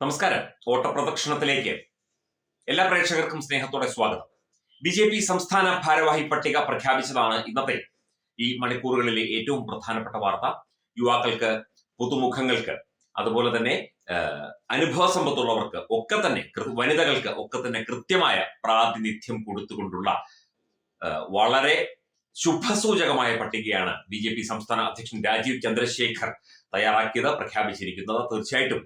നമസ്കാരം. ഓട്ടപ്രദക്ഷിണത്തിലേക്ക് എല്ലാ പ്രേക്ഷകർക്കും സ്നേഹത്തോടെ സ്വാഗതം. ബി ജെ പി സംസ്ഥാന ഭാരവാഹി പട്ടിക പ്രഖ്യാപിച്ചതാണ് ഇന്നത്തെ ഈ മണിക്കൂറുകളിലെ ഏറ്റവും പ്രധാനപ്പെട്ട വാർത്ത. യുവാക്കൾക്ക് പുതുമുഖങ്ങൾക്ക് അതുപോലെ തന്നെ അനുഭവ സമ്പത്തുള്ളവർക്ക് ഒക്കെ തന്നെ വനിതകൾക്ക് ഒക്കെ തന്നെ കൃത്യമായ പ്രാതിനിധ്യം കൊടുത്തുകൊണ്ടുള്ള വളരെ ശുഭസൂചകമായ പട്ടികയാണ് ബി ജെ പി സംസ്ഥാന അധ്യക്ഷൻ രാജീവ് ചന്ദ്രശേഖർ തയ്യാറാക്കിയത് പ്രഖ്യാപിച്ചിരിക്കുന്നത്. തീർച്ചയായിട്ടും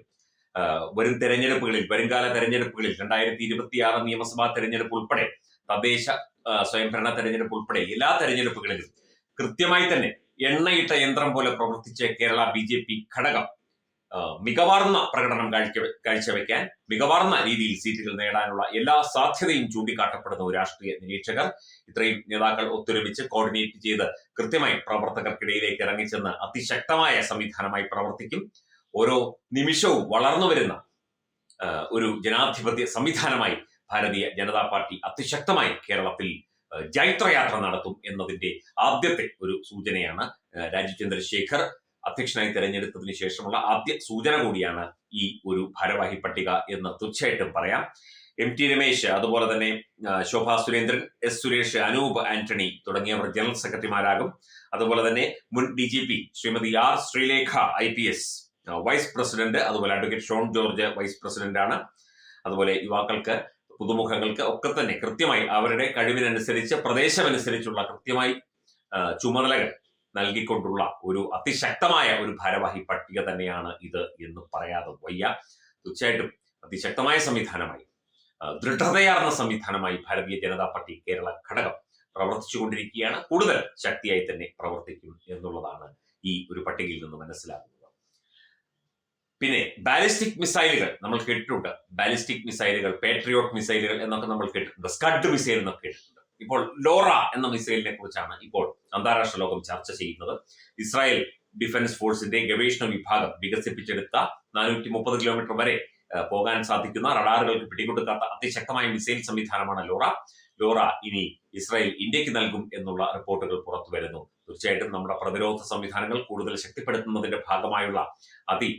വരും തെരഞ്ഞെടുപ്പുകളിൽ വരുംകാല തെരഞ്ഞെടുപ്പുകളിൽ രണ്ടായിരത്തി ഇരുപത്തിയാറ് നിയമസഭാ തെരഞ്ഞെടുപ്പ് ഉൾപ്പെടെ തദ്ദേശ സ്വയംഭരണ തെരഞ്ഞെടുപ്പ് ഉൾപ്പെടെ എല്ലാ തെരഞ്ഞെടുപ്പുകളിലും കൃത്യമായി തന്നെ എണ്ണയിട്ട യന്ത്രം പോലെ പ്രവർത്തിച്ച കേരള ബി ജെ പി ഘടകം മികവാർന്ന പ്രകടനം കാഴ്ച കാഴ്ചവെക്കാൻ മികവാർന്ന രീതിയിൽ സീറ്റുകൾ നേടാനുള്ള എല്ലാ സാധ്യതയും ചൂണ്ടിക്കാട്ടപ്പെടുന്ന ഒരു രാഷ്ട്രീയ നിരീക്ഷകർ ഇത്രയും നേതാക്കൾ ഒത്തൊരുമിച്ച് കോർഡിനേറ്റ് ചെയ്ത് കൃത്യമായി പ്രവർത്തകർക്കിടയിലേക്ക് ഇറങ്ങിച്ചെന്ന് അതിശക്തമായ സംവിധാനമായി പ്രവർത്തിക്കും. ഓരോ നിമിഷവും വളർന്നു വരുന്ന ഒരു ജനാധിപത്യ സംവിധാനമായി ഭാരതീയ ജനതാ പാർട്ടി അതിശക്തമായി കേരളത്തിൽ ജൈത്രയാത്ര നടത്തും എന്നതിന്റെ ആദ്യത്തെ ഒരു സൂചനയാണ് രാജീവ് ചന്ദ്രശേഖർ അധ്യക്ഷനായി തെരഞ്ഞെടുത്തതിന് ശേഷമുള്ള ആദ്യ സൂചന കൂടിയാണ് ഈ ഒരു ഭാരവാഹി പട്ടിക എന്ന് തീർച്ചയായിട്ടും പറയാം. എം ടി രമേശ് അതുപോലെ തന്നെ ശോഭാ സുരേന്ദ്രൻ എസ് സുരേഷ് അനൂപ് ആന്റണി തുടങ്ങിയവർ ജനറൽ സെക്രട്ടറിമാരാകും. അതുപോലെ തന്നെ മുൻ D G P Shrimathi R Sreelekha I P S vice president അതുപോലെ advocate Shone George vice president ആണ്. അതുപോലെ യുവാക്കൾക്ക് പുതുമുഖങ്ങൾക്ക് ഒക്കെ തന്നെ കൃത്യമായി അവരുടെ കഴിവിനനുസരിച്ച് പ്രദേശമനുസരിച്ചുള്ള കൃത്യമായി ചുമതലകൾ നൽകിക്കൊണ്ടുള്ള ഒരു അതിശക്തമായ ഒരു ഭാരവാഹി പട്ടിക തന്നെയാണ് ഇത് എന്ന് പറയാതെ വയ്യ. തീർച്ചയായിട്ടും അതിശക്തമായ സംവിധാനമായി ദൃഢതയാർന്ന സംവിധാനമായി ഭാരതീയ ജനതാ പാർട്ടി കേരള ഘടകം പ്രവർത്തിച്ചുകൊണ്ടിരിക്കുകയാണ്. കൂടുതൽ ശക്തിയായി തന്നെ പ്രവർത്തിക്കും എന്നുള്ളതാണ് ഈ ഒരു പട്ടികയിൽ നിന്ന് മനസ്സിലാകുന്നത്. പിന്നെ ബാലിസ്റ്റിക് മിസൈലുകൾ നമ്മൾ കേട്ടിട്ടുണ്ട്. ബാലിസ്റ്റിക് മിസൈലുകൾ പേട്രിയോട്ട് മിസൈലുകൾ എന്നൊക്കെ നമ്മൾ കേട്ടിട്ടുണ്ട്. സ്കഡ് മിസൈൽ എന്നൊക്കെ കേട്ടിട്ടുണ്ട്. ഇപ്പോൾ ലോറ എന്ന മിസൈലിനെ കുറിച്ചാണ് ഇപ്പോൾ അന്താരാഷ്ട്ര ലോകം ചർച്ച ചെയ്യുന്നത്. ഇസ്രായേൽ ഡിഫൻസ് ഫോഴ്സിന്റെ ഗവേഷണ വിഭാഗം വികസിപ്പിച്ചെടുത്ത നാനൂറ്റി മുപ്പത് കിലോമീറ്റർ വരെ പോകാൻ സാധിക്കുന്ന റഡാറുകൾക്ക് പിടികൊടുക്കാത്ത അതിശക്തമായ മിസൈൽ സംവിധാനമാണ് ലോറ ലോറ ഇനി ഇസ്രായേൽ ഇന്ത്യയ്ക്ക് നൽകും എന്നുള്ള റിപ്പോർട്ടുകൾ പുറത്തു വരുന്നു തീർച്ചയായിട്ടും നമ്മുടെ പ്രതിരോധ സംവിധാനങ്ങൾ കൂടുതൽ ശക്തിപ്പെടുത്തുന്നതിന്റെ ഭാഗമായുള്ള അതി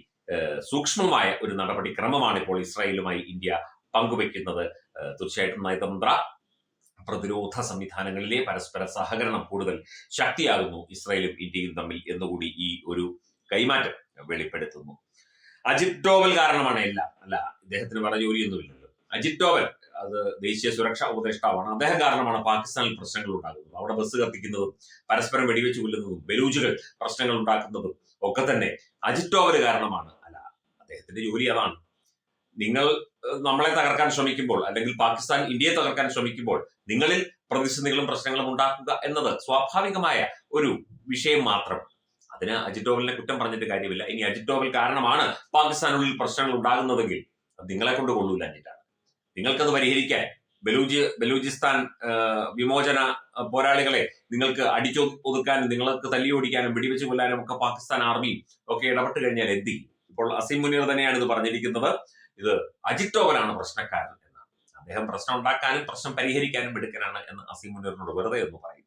സൂക്ഷ്മമായ ഒരു നടപടിക്രമമാണ് ഇപ്പോൾ ഇസ്രായേലുമായി ഇന്ത്യ പങ്കുവെക്കുന്നത് തീർച്ചയായിട്ടും നയതന്ത്ര പ്രതിരോധ സംവിധാനങ്ങളിലെ പരസ്പര സഹകരണം കൂടുതൽ ശക്തിയാകുന്നു ഇസ്രായേലും ഇന്ത്യയും തമ്മിൽ എന്നുകൂടി ഈ ഒരു കൈമാറ്റം വെളിപ്പെടുത്തുന്നു. അജിത് ഡോവൽ കാരണമാണ് എല്ലാം. അല്ല ഇദ്ദേഹത്തിന് വേറെ ജോലിയൊന്നുമില്ലല്ലോ. അജിത് ഡോവൽ അത് ദേശീയ സുരക്ഷാ ഉപദേഷ്ടാവാണ്. അദ്ദേഹം കാരണമാണ് പാകിസ്ഥാനിൽ പ്രശ്നങ്ങൾ ഉണ്ടാകുന്നത്. അവിടെ ബസ് കത്തിക്കുന്നതും പരസ്പരം വെടിവെച്ച് കൊല്ലുന്നതും ബലൂജുകൾ പ്രശ്നങ്ങൾ ഉണ്ടാക്കുന്നതും ഒക്കെ തന്നെ അജിത് ഡോവൽ കാരണമാണ്. അല്ല അദ്ദേഹത്തിന്റെ ജോലി അതാണ്. നിങ്ങൾ നമ്മളെ തകർക്കാൻ ശ്രമിക്കുമ്പോൾ അല്ലെങ്കിൽ പാകിസ്ഥാൻ ഇന്ത്യയെ തകർക്കാൻ ശ്രമിക്കുമ്പോൾ നിങ്ങളിൽ പ്രതിസന്ധികളും പ്രശ്നങ്ങളും ഉണ്ടാക്കുക എന്നത് സ്വാഭാവികമായ ഒരു വിഷയം മാത്രം. അതിന് അജിത് ഡോവലിനെ കുറ്റം പറഞ്ഞിട്ട് കാര്യമില്ല. ഇനി അജിത് ഡോവൽ കാരണമാണ് പാകിസ്ഥാനുള്ളിൽ പ്രശ്നങ്ങൾ ഉണ്ടാകുന്നതെങ്കിൽ നിങ്ങളെ കൊണ്ട് കൊള്ളൂല എന്നിട്ടാണ് നിങ്ങൾക്കത് പരിഹരിക്കാൻ ബലൂജി ബലൂചിസ്ഥാൻ വിമോചന പോരാളികളെ നിങ്ങൾക്ക് അടിച്ചു ഒതുക്കാനും നിങ്ങൾക്ക് തല്ലിയോടിക്കാനും വെടിവെച്ച് കൊല്ലാനും ഒക്കെ പാകിസ്ഥാൻ ആർമിയും ഒക്കെ ഇടപെട്ട് കഴിഞ്ഞാൽ എത്തി ഇപ്പോൾ അസീം മുനീർ തന്നെയാണ് ഇത് പറഞ്ഞിരിക്കുന്നത്. ഇത് അജിത് ഡോവലാണ് പ്രശ്നക്കാരൻ എന്നാണ് അദ്ദേഹം പ്രശ്നം ഉണ്ടാക്കാനും പ്രശ്നം പരിഹരിക്കാനും എടുക്കാനാണ് എന്ന് അസീം മുനീറിനോട് വെറുതെ എന്ന് പറയും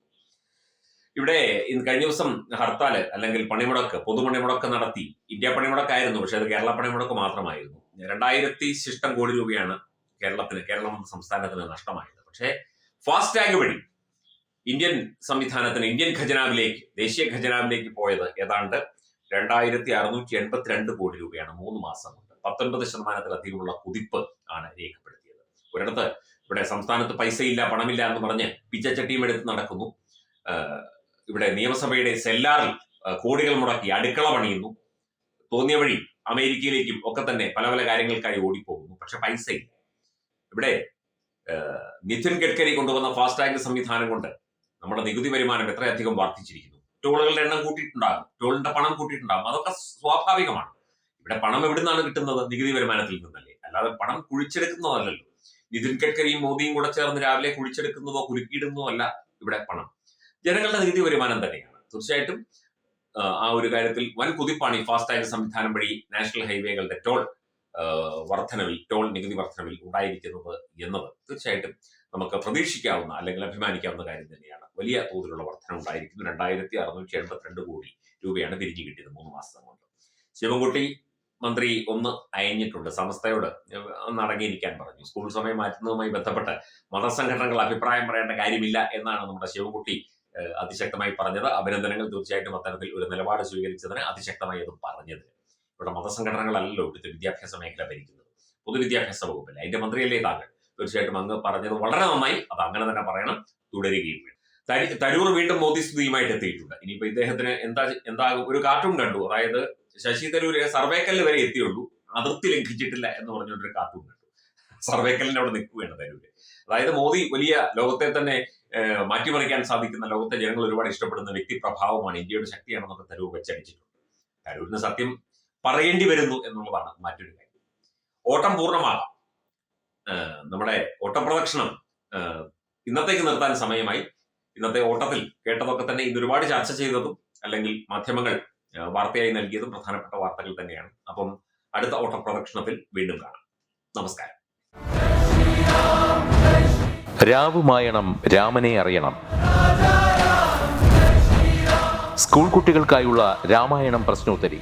ഇവിടെ ഇന്ന് കഴിഞ്ഞ ദിവസം ഹർത്താൽ അല്ലെങ്കിൽ പണിമുടക്ക് പൊതുപണിമുടക്ക് നടത്തി. ഇന്ത്യ പണിമുടക്കായിരുന്നു പക്ഷെ അത് കേരള പണിമുടക്ക് മാത്രമായിരുന്നു. രണ്ടായിരത്തി ശിഷ്ടം കോടി രൂപയാണ് കേരളത്തിന് കേരളം എന്ന സംസ്ഥാനത്തിന് നഷ്ടമായത്. പക്ഷേ ഫാസ്ടാഗ് വഴി ഇന്ത്യൻ സംവിധാനത്തിന് ഇന്ത്യൻ ഖജനാവിലേക്ക് ദേശീയ ഖജനാവിലേക്ക് പോയത് ഏതാണ്ട് രണ്ടായിരത്തി അറുന്നൂറ്റി എൺപത്തിരണ്ട് കോടി രൂപയാണ് മൂന്ന് മാസം കൊണ്ട്. പത്തൊൻപത് ശതമാനത്തിലധികമുള്ള കുതിപ്പ് ആണ് രേഖപ്പെടുത്തിയത്. ഒരിടത്ത് ഇവിടെ സംസ്ഥാനത്ത് പൈസയില്ല പണമില്ല എന്ന് പറഞ്ഞ് പിച്ചച്ചട്ടിയും എടുത്ത് നടക്കുന്നു. ഇവിടെ നിയമസഭയുടെ സെല്ലാറിൽ കോടികൾ മുടക്കി അടുക്കള പണിയുന്നു. തോന്നിയ വഴി അമേരിക്കയിലേക്കും ഒക്കെ തന്നെ പല പല കാര്യങ്ങൾക്കായി ഓടിപ്പോകുന്നു. പക്ഷെ പൈസയില്ല. ഇവിടെ നിതിൻ ഗഡ്കരി കൊണ്ടുവന്ന ഫാസ്ടാഗ് സംവിധാനം കൊണ്ട് നമ്മുടെ നികുതി വരുമാനം എത്രയധികം വർദ്ധിച്ചിരിക്കുന്നു. ടോളുകളുടെ എണ്ണം കൂട്ടിയിട്ടുണ്ടാകും. ടോളിന്റെ പണം കൂട്ടിയിട്ടുണ്ടാകും. അതൊക്കെ സ്വാഭാവികമാണ്. ഇവിടെ പണം എവിടുന്നാണ് കിട്ടുന്നത്? നികുതി വരുമാനത്തിൽ നിന്നല്ലേ. അല്ലാതെ പണം കുഴിച്ചെടുക്കുന്നതല്ലല്ലോ. നിതിൻ ഗഡ്കരിയും മോദിയും കൂടെ ചേർന്ന് രാവിലെ കുഴിച്ചെടുക്കുന്നതോ കുലുക്കിയിടുന്നതോ അല്ല ഇവിടെ പണം. ജനങ്ങളുടെ നികുതി വരുമാനം തന്നെയാണ്. തീർച്ചയായിട്ടും ആ, ഒരു കാര്യത്തിൽ വൻ കുതിപ്പാണ് ഈ ഫാസ്ടാഗ് സംവിധാനം വഴി നാഷണൽ ഹൈവേകളുടെ ടോൾ വർധനവിൽ ടോൾ നികുതി വർധനവിൽ ഉണ്ടായിരിക്കുന്നത് എന്നത് തീർച്ചയായിട്ടും നമുക്ക് പ്രതീക്ഷിക്കാവുന്ന അല്ലെങ്കിൽ അഭിമാനിക്കാവുന്ന കാര്യം തന്നെയാണ്. വലിയ തോതിലുള്ള വർധന ഉണ്ടായിരിക്കുന്നു. രണ്ടായിരത്തി അറുന്നൂറ്റി എൺപത്തിരണ്ട് കോടി രൂപയാണ് തിരിഞ്ഞു കിട്ടിയത് മൂന്ന് മാസം കൊണ്ട്. ശിവൻകുട്ടി മന്ത്രി ഒന്ന് അയഞ്ഞിട്ടുണ്ട്. സമസ്തയോട് ഒന്ന് അടങ്ങിയിരിക്കാൻ പറഞ്ഞു. സ്കൂൾ സമയം മാറ്റുന്നതുമായി ബന്ധപ്പെട്ട് മതസംഘടനകൾ അഭിപ്രായം പറയേണ്ട കാര്യമില്ല എന്നാണ് നമ്മുടെ ശിവൻകുട്ടി അതിശക്തമായി പറഞ്ഞത്. അഭിനന്ദനങ്ങൾ തീർച്ചയായിട്ടും അത്തരത്തിൽ ഒരു നിലപാട് സ്വീകരിച്ചതിന് അതിശക്തമായി അത് പറഞ്ഞത് ഇവിടെ മതസംഘടനകളല്ലല്ലോ ഇവിടുത്തെ വിദ്യാഭ്യാസ മേഖല ഭരിക്കുന്നത്. പൊതുവിദ്യാഭ്യാസ വകുപ്പല്ലേ? അതിന്റെ മന്ത്രിയല്ലേ താങ്കൾ? തീർച്ചയായിട്ടും അങ്ങ് പറഞ്ഞത് വളരെ നന്നായി അത് അങ്ങനെ തന്നെ പറയണം തുടരുകയും വേണം. തരി- തരൂർ വീണ്ടും മോദി സ്തുതിയുമായിട്ട് എത്തിയിട്ടുണ്ട്. ഇനിയിപ്പോ ഇദ്ദേഹത്തിന് എന്താ എന്താകും ഒരു കാർട്ടൂൺ കണ്ടു. അതായത് ശശി തരൂർ സർവേക്കല്ല് വരെ എത്തിയുള്ളൂ. അതിർത്തി ലംഘിച്ചിട്ടില്ല എന്ന് പറഞ്ഞൊരു കാർട്ടൂൺ കണ്ടു. സർവേക്കലിന്റെ അവിടെ നിൽക്കുകയാണ് തരൂര്. അതായത് മോദി വലിയ ലോകത്തെ തന്നെ മാറ്റിമറിക്കാൻ സാധിക്കുന്ന ലോകത്തെ ജനങ്ങൾ ഒരുപാട് ഇഷ്ടപ്പെടുന്ന വ്യക്തി പ്രഭാവമാണ് ഇന്ത്യയുടെ ശക്തിയാണെന്നൊക്കെ തരൂർ വെച്ചടിച്ചിട്ടുണ്ട്. തരൂരിന് സത്യം പറയേണ്ടി വരുന്നു എന്നുള്ളതാണ് മറ്റൊരു കാര്യം. ഓട്ടം പൂർണമാകാം. നമ്മുടെ ഓട്ടപ്രദക്ഷിണം ഇന്നത്തേക്ക് നിർത്താൻ സമയമായി. ഇന്നത്തെ ഓട്ടത്തിൽ കേട്ടതൊക്കെ തന്നെ ഇന്ന് ഒരുപാട് ചർച്ച ചെയ്തതും അല്ലെങ്കിൽ മാധ്യമങ്ങൾ വാർത്തയായി നൽകിയതും പ്രധാനപ്പെട്ട വാർത്തകൾ തന്നെയാണ്. അപ്പം അടുത്ത ഓട്ടപ്രദക്ഷിണത്തിൽ വീണ്ടും കാണാം. നമസ്കാരം. രാവുമായണം രാമനെ അറിയണം. സ്കൂൾ കുട്ടികൾക്കായുള്ള രാമായണം പ്രശ്നോത്തരി.